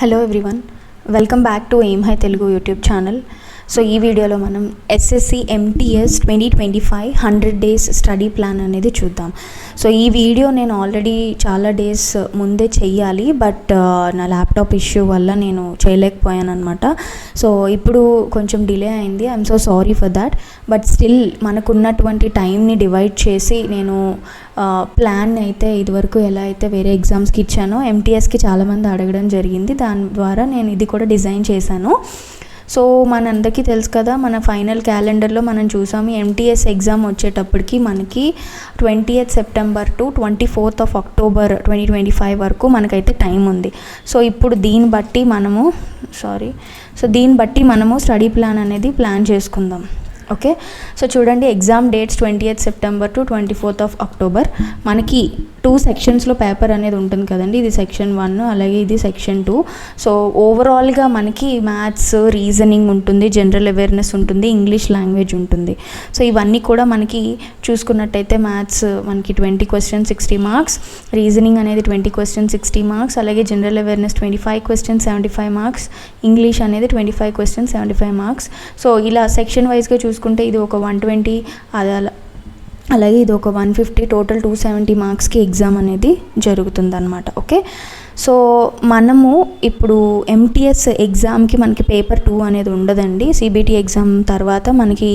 Hello everyone welcome back to Aim High Telugu YouTube channel so ఈ వీడియోలో మనం SSC MTS twenty twenty five hundred days study plan అనేది చూద్దాం. So ఈ video నేను already చాలా డేస్ ముందే చెయ్యాలి బట్ uh, నా ల్యాప్టాప్ ఇష్యూ వల్ల నేను చేయలేకపోయాను అనమాట సో ఇప్పుడు కొంచెం డిలే అయింది. I'm so sorry for that but still మనకున్నటువంటి టైంని డివైడ్ చేసి నేను uh, ప్లాన్ అయితే ఇదివరకు ఎలా అయితే వేరే ఎగ్జామ్స్కి ఇచ్చానో ఎంటీఎస్కి చాలామంది అడగడం జరిగింది. దాని ద్వారా నేను ఇది కూడా డిజైన్ చేశాను. సో మనందరికీ తెలుసు కదా మన ఫైనల్ క్యాలెండర్లో మనం చూసాము ఎంటీఎస్ ఎగ్జామ్ వచ్చేటప్పటికి మనకి twenty eighth September to twenty fourth of October twenty twenty five వరకు మనకైతే టైం ఉంది. సో ఇప్పుడు దీన్ని బట్టి మనము సారీ సో దీన్ని బట్టి మనము స్టడీ ప్లాన్ అనేది ప్లాన్ చేసుకుందాం. ఓకే? సో చూడండి exam dates twenty eighth September to twenty fourth of October. మనకి టూ సెక్షన్స్లో పేపర్ అనేది ఉంటుంది కదండి. ఇది సెక్షన్ వన్ అలాగే ఇది సెక్షన్ టూ. సో ఓవరాల్గా మనకి మ్యాథ్స్ రీజనింగ్ ఉంటుంది జనరల్ అవేర్నెస్ ఉంటుంది ఇంగ్లీష్ లాంగ్వేజ్ ఉంటుంది. సో ఇవన్నీ కూడా మనకి చూసుకున్నట్టయితే మ్యాథ్స్ మనకి twenty question sixty marks reasoning అనేది ట్వంటీ క్వశ్చన్ సిక్స్టీ మార్క్స్ అలాగే general awareness twenty five question seventy five marks English అనేది twenty five question seventy five marks. So ఇలా సెక్షన్ వైజ్గా చూసుకుంటే ఇది ఒక వన్ ట్వంటీ అలా అలాగే ఇది ఒక one fifty total two seventy మార్క్స్కి ఎగ్జామ్ అనేది జరుగుతుందన్నమాట ఓకే? సో మనము ఇప్పుడు ఎంటీఎస్ ఎగ్జామ్కి మనకి పేపర్ టూ అనేది ఉండదండి. సిబిటి ఎగ్జామ్ తర్వాత మనకి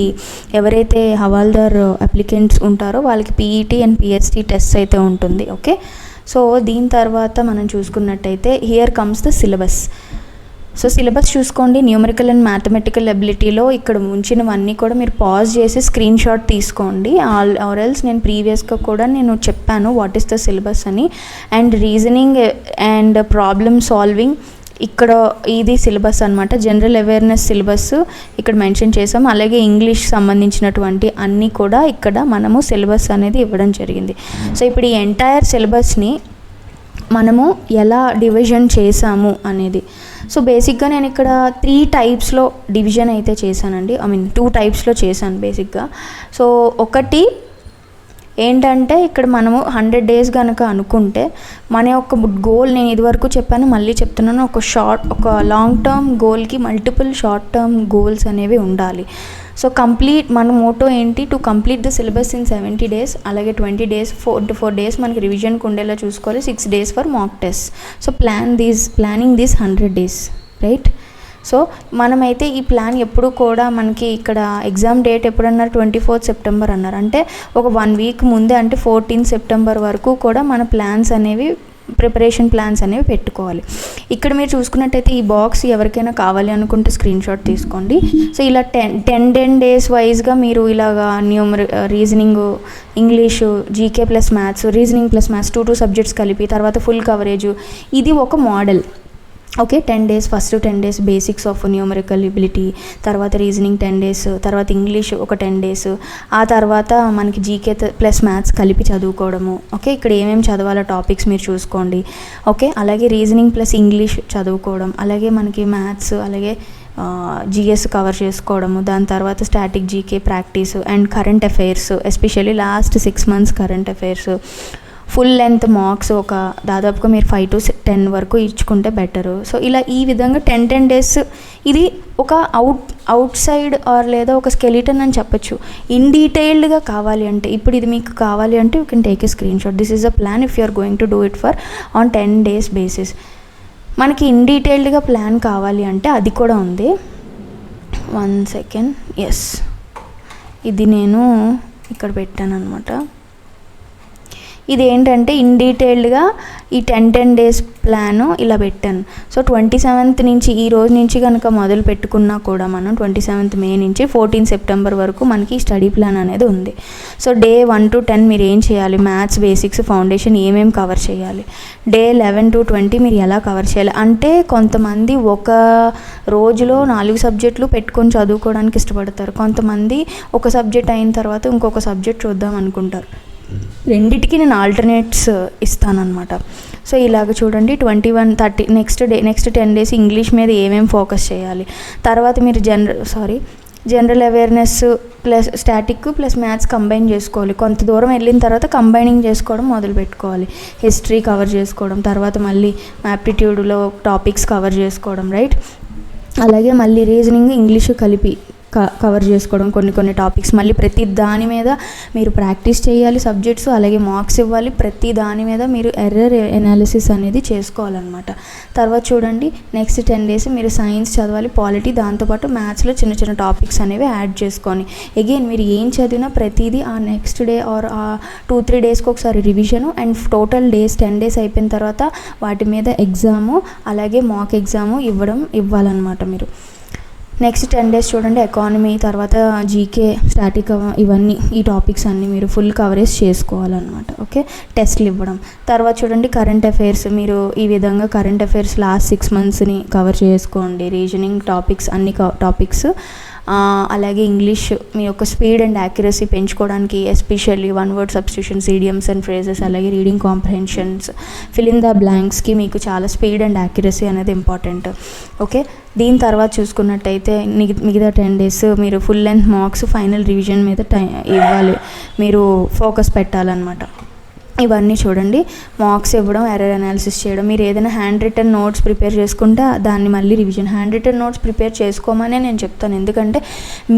ఎవరైతే హవాల్దార్ అప్లికెంట్స్ ఉంటారో వాళ్ళకి పీఈటీ అండ్ పిఎస్టీ టెస్ట్ అయితే ఉంటుంది ఓకే? సో దీని తర్వాత మనం చూసుకున్నట్టయితే here comes the syllabus so syllabus చూసుకోండి. న్యూమరికల్ అండ్ మ్యాథమెటికల్ ఎబిలిటీలో ఇక్కడ ఉంచినవన్నీ కూడా మీరు పాజ్ చేసి స్క్రీన్ షాట్ తీసుకోండి. ఆల్ ఆర్ఎల్స్ నేను ప్రీవియస్గా కూడా నేను చెప్పాను వాట్ ఈస్ ద సిలబస్ అని. And reasoning and problem solving ఇక్కడ ఇది సిలబస్ అనమాట జనరల్ అవేర్నెస్ సిలబస్ ఇక్కడ మెన్షన్ చేసాం అలాగే ఇంగ్లీష్ సంబంధించినటువంటి అన్నీ కూడా ఇక్కడ మనము సిలబస్ అనేది ఇవ్వడం జరిగింది. సో ఇప్పుడు ఈ ఎంటైర్ సిలబస్ని మనము ఎలా డివిజన్ చేసాము అనేది. సో బేసిక్గా నేను ఇక్కడ త్రీ టైప్స్లో డివిజన్ అయితే చేశానండి. ఐ మీన్ టూ టైప్స్లో చేశాను బేసిక్గా సో ఒకటి ఏంటంటే ఇక్కడ మనము హండ్రెడ్ డేస్ కనుక అనుకుంటే మన యొక్క గోల్ నేను ఇదివరకు చెప్పాను మళ్ళీ చెప్తున్నాను ఒక షార్ట్ ఒక లాంగ్ టర్మ్ గోల్కి మల్టిపుల్ షార్ట్ టర్మ్ గోల్స్ అనేవి ఉండాలి. సో కంప్లీట్ మన మోటో ఏంటి? To complete the syllabus in seventy days అలాగే twenty days four to four days మనకి రివిజన్కి ఉండేలా చూసుకోవాలి six days for mock test so plan these planning these hundred days right so మనమైతే ఈ ప్లాన్ ఎప్పుడు కూడా మనకి ఇక్కడ ఎగ్జామ్ డేట్ ఎప్పుడన్నారు ట్వంటీ ఫోర్త్ సెప్టెంబర్ అన్నారు. అంటే ఒక వన్ వీక్ ముందే అంటే ఫోర్టీన్ సెప్టెంబర్ వరకు కూడా మన ప్లాన్స్ అనేవి ప్రిపరేషన్ ప్లాన్స్ అనేవి పెట్టుకోవాలి. ఇక్కడ మీరు చూసుకున్నట్టయితే ఈ బాక్స్ ఎవరికైనా కావాలి అనుకుంటే స్క్రీన్ షాట్ తీసుకోండి. సో ఇలా టెన్ టెన్ టెన్ డేస్ వైజ్గా మీరు ఇలాగా న్యూమర్ reasoning English GK plus maths reasoning plus maths two two subjects కలిపి తర్వాత ఫుల్ కవరేజ్ ఇది ఒక model. Okay ten days first ten days basics of numerical ability తర్వాత రీజనింగ్ టెన్ డేస్ తర్వాత English ఒక టెన్ డేస్ ఆ తర్వాత మనకి జీకే ప్లస్ మ్యాథ్స్ కలిపి చదువుకోవడము. ఓకే ఇక్కడ ఏమేమి చదవాలో టాపిక్స్ మీరు చూసుకోండి. ఓకే అలాగే రీజనింగ్ ప్లస్ ఇంగ్లీష్ చదువుకోవడం. అలాగే మనకి మ్యాథ్స్ అలాగే జిఎస్ కవర్ చేసుకోవడము. దాని తర్వాత static GK practice and current affairs especially last six months current affairs full length marks ఒక దాదాపుగా మీరు ఫైవ్ టు టెన్ వరకు ఇచ్చుకుంటే బెటరు. సో ఇలా ఈ విధంగా టెన్ టెన్ డేస్ ఇది ఒక అవుట్ అవుట్ సైడ్ ఆర్ లేదా ఒక స్కెలిటన్ అని చెప్పొచ్చు. ఇన్ డీటెయిల్డ్గా కావాలి అంటే ఇప్పుడు ఇది మీకు కావాలి అంటే you can take a screenshot. This is a plan if you are going to do it for on ten days basis. మనకి ఇన్ డీటెయిల్డ్గా ప్లాన్ కావాలి అంటే అది కూడా ఉంది. One second. ఎస్. ఇది నేను ఇక్కడ పెట్టాను అనమాట ఇది ఏంటంటే ఇన్ డీటెయిల్డ్గా ఈ టెన్ టెన్ డేస్ ప్లాన్ ఇలా పెట్టాను. సో ట్వంటీ సెవెంత్ నుంచి ఈ రోజు నుంచి కనుక మొదలు పెట్టుకున్నా కూడా మనం ట్వంటీ సెవెంత్ మే నుంచి ఫోర్టీన్ సెప్టెంబర్ వరకు మనకి స్టడీ ప్లాన్ అనేది ఉంది. So day one to ten మీరు ఏం చేయాలి? మ్యాథ్స్ బేసిక్స్ ఫౌండేషన్ ఏమేమి కవర్ చేయాలి? డే లెవెన్ టు ట్వంటీ మీరు ఎలా కవర్ చేయాలి? అంటే కొంతమంది ఒక రోజులో నాలుగు సబ్జెక్టులు పెట్టుకొని చదువుకోవడానికి ఇష్టపడతారు. కొంతమంది ఒక సబ్జెక్ట్ అయిన తర్వాత ఇంకొక సబ్జెక్ట్ చూద్దాం అనుకుంటారు. రెండిటికి నేను ఆల్టర్నేట్స్ uh, ఇస్తానమాట సో ఇలాగ చూడండి twenty one thirty next day next ten days English మీద ఏమేమి ఫోకస్ చేయాలి? తర్వాత మీరు general sorry general awareness plus static plus maths combine చేసుకోవాలి. కొంత దూరం వెళ్ళిన తర్వాత కంబైనింగ్ చేసుకోవడం మొదలు పెట్టుకోవాలి హిస్టరీ కవర్ చేసుకోవడం తర్వాత మళ్ళీ యాప్టిట్యూడ్లో టాపిక్స్ కవర్ చేసుకోవడం రైట్ అలాగే మళ్ళీ రీజనింగ్ ఇంగ్లీషు కలిపి కవర్ చేసుకోవడం కొన్ని కొన్ని టాపిక్స్ మళ్ళీ ప్రతి దాని మీద మీరు ప్రాక్టీస్ చేయాలి సబ్జెక్ట్స్ అలాగే మార్క్స్ ఇవ్వాలి. ప్రతి దాని మీద మీరు ఎర్రర్ ఎనాలిసిస్ అనేది చేసుకోవాలన్నమాట. తర్వాత చూడండి నెక్స్ట్ టెన్ డేస్ మీరు సైన్స్ చదవాలి పాలిటీ దాంతోపాటు మ్యాథ్స్లో చిన్న చిన్న టాపిక్స్ అనేవి యాడ్ చేసుకొని. అగైన్ మీరు ఏం చదివినా ప్రతిదీ ఆ నెక్స్ట్ డే ఆర్ ఆ టూ త్రీ డేస్కి ఒకసారి revision and total days ten days అయిపోయిన తర్వాత వాటి మీద ఎగ్జాము అలాగే మాక్ ఎగ్జాము ఇవ్వడం ఇవ్వాలన్నమాట మీరు. నెక్స్ట్ టెన్ డేస్ చూడండి ఎకానమీ తర్వాత జీకే స్టాటిక్ ఇవన్నీ ఈ టాపిక్స్ అన్నీ మీరు ఫుల్ కవరేజ్ చేసుకోవాలన్నమాట ఓకే టెస్ట్లు ఇవ్వడం. తర్వాత చూడండి కరెంట్ అఫైర్స్ మీరు ఈ విధంగా కరెంట్ అఫైర్స్ లాస్ట్ సిక్స్ మంత్స్ని కవర్ చేసుకోండి. రీజనింగ్ టాపిక్స్ అన్ని టాపిక్స్ అలాగే ఇంగ్లీష్ మీ యొక్క స్పీడ్ అండ్ యాక్యురసీ పెంచుకోవడానికి especially one word substitutions idioms and phrases అలాగే రీడింగ్ కాంప్రహెన్షన్స్ ఫిల్ ద బ్లాంక్స్కి మీకు చాలా స్పీడ్ అండ్ యాక్యురసీ అనేది ఇంపార్టెంట్ ఓకే దీని తర్వాత చూసుకున్నట్టయితే మిగతా టెన్ డేస్ మీరు full length marks final revision మీద టై ఇవ్వాలి. మీరు ఫోకస్ పెట్టాలన్నమాట. ఇవన్నీ చూడండి. మార్క్స్ ఇవ్వడం ఎర్రర్ అనాలిసిస్ చేయడం. మీరు ఏదైనా హ్యాండ్ రిటర్న్ నోట్స్ ప్రిపేర్ చేసుకుంటే దాన్ని మళ్ళీ revision handwritten notes prepare చేసుకోమనే నేను చెప్తాను. ఎందుకంటే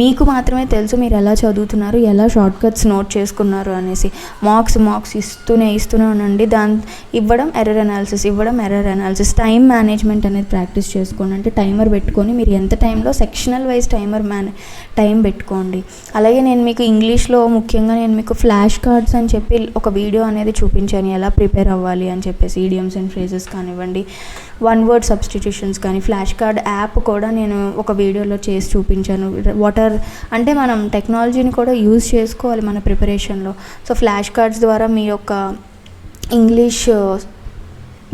మీకు మాత్రమే తెలుసు మీరు ఎలా చదువుతున్నారు ఎలా షార్ట్ కట్స్ నోట్ చేసుకున్నారు అనేసి. మార్క్స్ మార్క్స్ ఇస్తూనే ఇస్తూనే ఉండండి. దాని ఇవ్వడం ఎర్రర్ అనాలిసిస్ ఇవ్వడం ఎర్రర్ అనాలిసిస్ టైం మేనేజ్మెంట్ అనేది ప్రాక్టీస్ చేసుకోండి. అంటే టైమర్ పెట్టుకొని మీరు ఎంత టైంలో సెక్షనల్ వైజ్ టైమర్ మేనే టైం పెట్టుకోండి. అలాగే నేను మీకు ఇంగ్లీష్లో ముఖ్యంగా నేను మీకు ఫ్లాష్ కార్డ్స్ అని చెప్పి ఒక వీడియో అనేది అనేది చూపించాను ఎలా ప్రిపేర్ అవ్వాలి అని చెప్పేసి ఈడియమ్స్ అండ్ ఫ్రేజెస్ కానివ్వండి వన్ వర్డ్ సబ్స్టిట్యూషన్స్ కానీ ఫ్లాష్ కార్డ్ యాప్ కూడా నేను ఒక వీడియోలో చేసి చూపించాను. వాటర్ అంటే మనం టెక్నాలజీని కూడా యూజ్ చేసుకోవాలి మన ప్రిపరేషన్లో సో ఫ్లాష్ కార్డ్స్ ద్వారా మీ యొక్క ఇంగ్లీష్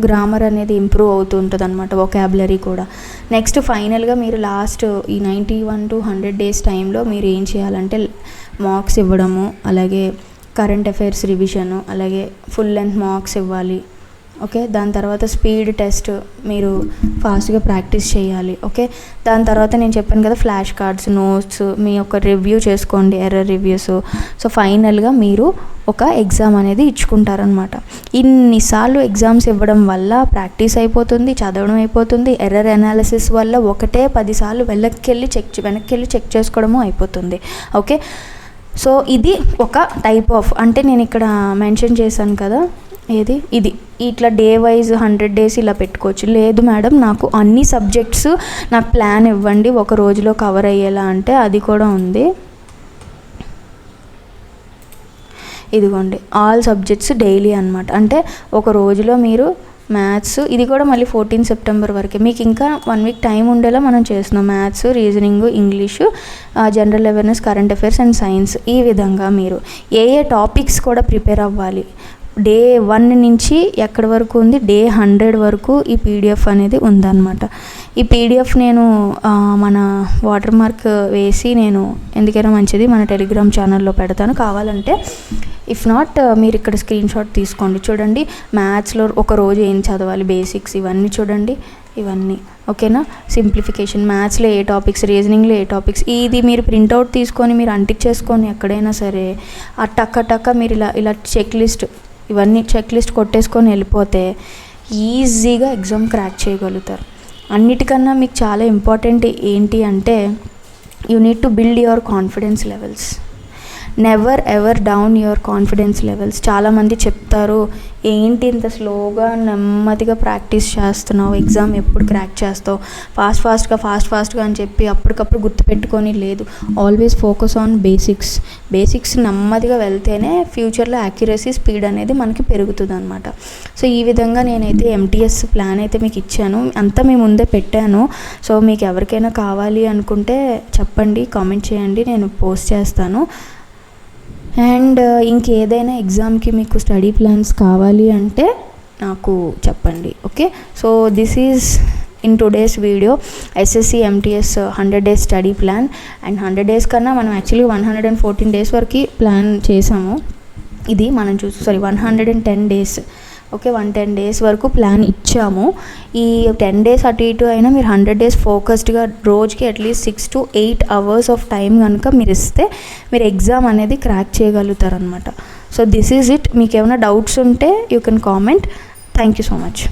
గ్రామర్ uh, అనేది ఇంప్రూవ్ అవుతూ ఉంటుంది అనమాట ఒకాబులరీ కూడా నెక్స్ట్ ఫైనల్గా మీరు లాస్ట్ ఈ ninety one to hundred days టైంలో మీరు ఏం చేయాలంటే మార్క్స్ ఇవ్వడము అలాగే కరెంట్ అఫైర్స్ రివిజను అలాగే ఫుల్ లెంత్ మార్క్స్ ఇవ్వాలి ఓకే? దాని తర్వాత స్పీడ్ టెస్ట్ మీరు ఫాస్ట్గా ప్రాక్టీస్ చేయాలి ఓకే? దాని తర్వాత నేను చెప్పాను కదా ఫ్లాష్ కార్డ్స్ నోట్స్ మీ యొక్క రివ్యూ చేసుకోండి ఎర్రర్ రివ్యూస్. సో ఫైనల్గా మీరు ఒక ఎగ్జామ్ అనేది ఇచ్చుకుంటారనమాట ఇన్నిసార్లు ఎగ్జామ్స్ ఇవ్వడం వల్ల ప్రాక్టీస్ అయిపోతుంది చదవడం అయిపోతుంది ఎర్రర్ అనాలిసిస్ వల్ల ఒకటే పదిసార్లు వెనక్కి వెళ్ళి చెక్ వెనక్కి వెళ్ళి చెక్ చేసుకోవడము అయిపోతుంది ఓకే? సో ఇది ఒక టైప్ ఆఫ్ అంటే నేను ఇక్కడ మెన్షన్ చేశాను కదా ఏది? ఇది. ఇట్లా డే వైజ్ హండ్రెడ్ డేస్ ఇలా పెట్టుకోవచ్చు. లేదు మేడం నాకు అన్ని సబ్జెక్ట్స్ నాకు ప్లాన్ ఇవ్వండి ఒక రోజులో కవర్ అయ్యేలా అంటే అది కూడా ఉంది. ఇదిగోండి ఆల్ సబ్జెక్ట్స్ డైలీ అనమాట అంటే ఒక రోజులో మీరు మ్యాథ్స్ ఇది కూడా మళ్ళీ ఫోర్టీన్ సెప్టెంబర్ వరకే. మీకు ఇంకా వన్ వీక్ టైం ఉండేలా మనం చేస్తున్నాం. Maths reasoning English general awareness current affairs and science ఈ విధంగా మీరు ఏ ఏ టాపిక్స్ కూడా ప్రిపేర్ అవ్వాలి. డే వన్ నుంచి ఎక్కడి వరకు ఉంది? డే హండ్రెడ్ వరకు ఈ పీడిఎఫ్ అనేది ఉందన్నమాట. ఈ పీడిఎఫ్ నేను మన వాటర్ మార్క్ వేసి నేను ఎందుకైనా మంచిది మన టెలిగ్రామ్ ఛానల్లో పెడతాను. కావాలంటే ఇఫ్ నాట్ మీరు ఇక్కడ స్క్రీన్ షాట్ తీసుకోండి. చూడండి మ్యాథ్స్లో ఒక రోజు ఏం చదవాలి? బేసిక్స్ ఇవన్నీ చూడండి. ఇవన్నీ. ఓకేనా? సింప్లిఫికేషన్ మ్యాథ్స్లో ఏ టాపిక్స్ రీజనింగ్లో ఏ టాపిక్స్ ఇది మీరు ప్రింట్అవుట్ తీసుకొని మీరు అంటించేసుకొని ఎక్కడైనా సరే ఆ టక్క టక్క మీరు ఇలా ఇలా చెక్ లిస్ట్ ఇవన్నీ చెక్ లిస్ట్ కొట్టేసుకొని వెళ్ళిపోతే ఈజీగా ఎగ్జామ్ క్రాక్ చేయగలుగుతారు. అన్నిటికన్నా మీకు చాలా ఇంపార్టెంట్ ఏంటి అంటే you need to build your confidence levels never ever down your confidence levels చాలామంది చెప్తారు ఏంటి ఇంత స్లోగా నెమ్మదిగా ప్రాక్టీస్ చేస్తున్నావు? ఎగ్జామ్ ఎప్పుడు క్రాక్ చేస్తావు? ఫాస్ట్ ఫాస్ట్గా ఫాస్ట్ ఫాస్ట్గా అని చెప్పి అప్పటికప్పుడు గుర్తుపెట్టుకొని లేదు. Always focus on basics basics నెమ్మదిగా వెళ్తేనే ఫ్యూచర్లో యాక్యురసీ స్పీడ్ అనేది మనకి పెరుగుతుంది అనమాట సో ఈ విధంగా నేనైతే ఎంటీఎస్ ప్లాన్ అయితే మీకు ఇచ్చాను. అంతా మేము ముందే పెట్టాను. సో మీకు ఎవరికైనా కావాలి అనుకుంటే చెప్పండి కామెంట్ చేయండి నేను పోస్ట్ చేస్తాను. అండ్ uh, ఇంకేదైనా ఎగ్జామ్కి మీకు స్టడీ ప్లాన్స్ కావాలి అంటే నాకు చెప్పండి okay? So this is in today's video. SSC MTS hundred days study plan and hundred days కన్నా మనం actually one hundred and fourteen days వరకు ప్లాన్ చేసాము. ఇది మనం చూసి sorry one hundred and ten days okay one ten days వరకు plan ఇచ్చాము. ఈ టెన్ డేస్ అటు ఇటు అయినా మీరు హండ్రెడ్ డేస్ ఫోకస్డ్గా రోజుకి at least six to eight hours of time కనుక మీరు ఇస్తే మీరు ఎగ్జామ్ అనేది క్రాక్ చేయగలుగుతారనమాట సో దిస్ ఈజ్ ఇట్ మీకు ఏమైనా డౌట్స్ ఉంటే you can comment thank you so much